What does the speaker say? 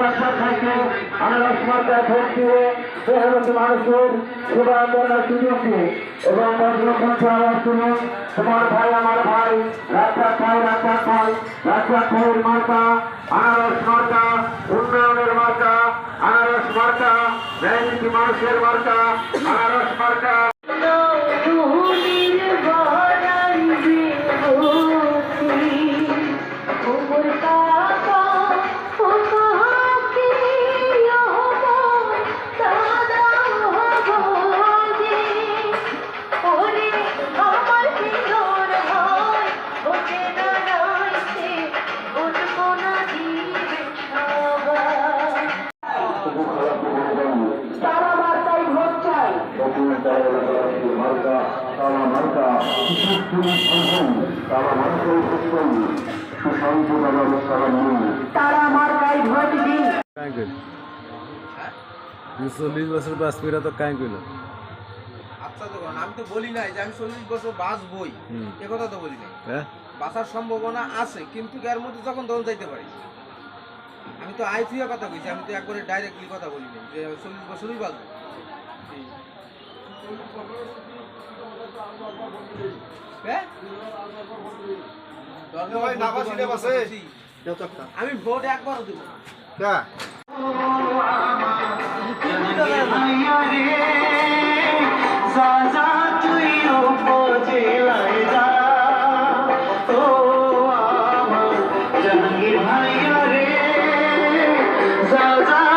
রাজ্জাক ভাইকে আনারস মার্কা ভোট দিয়ে মেহনত মানুষের সেবা সুযোগ দিয়ে এবং বজ্রকণ্ঠে আওয়াজ শুনুন তোমার ভাই, আমার ভাই রাজ্জাক ভাই রাজ্জাক ভাই রাজ্জাক ভাইয়ের মার্কা, আনারস মার্কা, উন্নয়নের মার্কা, আনারস মার্কা, ন্যায়নীতি মানুষের মার্কা, আনারস মার্কা। তারা বার্তায় ভোট চাই তারা সুশান্ত তারা ভোট দিন। চল্লিশ বছর বাস করে তো কাই কইল। আচ্ছা তো আমি তো বলি নাই যে আমি চল্লিশ বছর বাঁচবই। এ কথা তো বলি নাই। হ্যাঁ? বাঁচার সম্ভাবনা আছে কিন্তু এর মধ্যে যখন তখন যাইতে পারি? আমি তো আই ছুঁয়ে কথা বলছি আমি তো একবারে ডাইরেক্টলি কথা বলি নাই যে চল্লিশ বছরই বাদ। আমি ভোট একবার দেব ভাইয়া जा जा